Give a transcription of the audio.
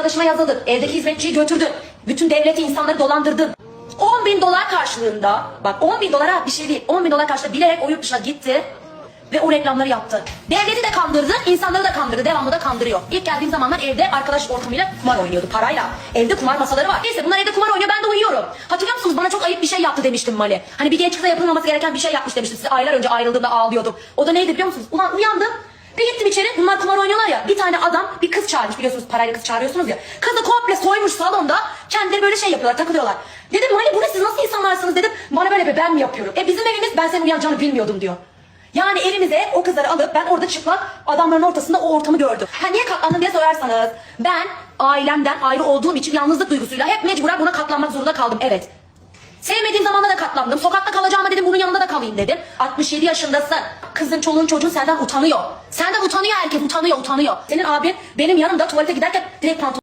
arkadaşıma yazıldın. Evdeki hizmetçiyi götürdün. Bütün devleti insanları dolandırdın. 10 bin dolar karşılığında, bak 10 bin dolara bir şey değil, 10 bin dolar karşılığında bilerek o yurt dışına gitti ve o reklamları yaptı. Devleti de kandırdı, insanları da kandırdı, devamlı da kandırıyor. İlk geldiğim zamanlar evde arkadaş ortamıyla kumar oynuyordu parayla. Evde kumar masaları var. Neyse bunlar evde kumar oynuyor, ben de uyuyorum. Hatırlıyor musunuz bana çok ayıp bir şey yaptı demiştim Mali. Hani bir genç kıza yapılmaması gereken bir şey yapmış demiştim. Size aylar önce ayrıldığımda ağlıyordum. O da neydi biliyor musunuz? Ulan uyandım. Bir gittim içeri bunlar kumar oynuyorlar ya. Bir tane adam bir çağırmış biliyorsunuz parayla kız çağırıyorsunuz ya. Kızı komple soymuş salonda kendileri böyle şey yapıyorlar takılıyorlar. Dedim Mali bu ne siz nasıl insanlarsınız dedim. Bana böyle bir ben mi yapıyorum? E bizim evimiz ben senin uyanacağını bilmiyordum diyor. Yani evimize o kızları alıp ben orada çıplak adamların ortasında o ortamı gördüm. Ha niye katlandın diye sorarsanız ben ailemden ayrı olduğum için yalnızlık duygusuyla hep mecburen buna katlanmak zorunda kaldım evet. Sevmediğim zamanda da katlandım. Kalacağıma kalayım dedim. 67 yaşındasın. Kızın çoluğun çocuğun senden utanıyor. Senden utanıyor herkes utanıyor utanıyor. Senin abin benim yanımda tuvalete giderken direkt pantolon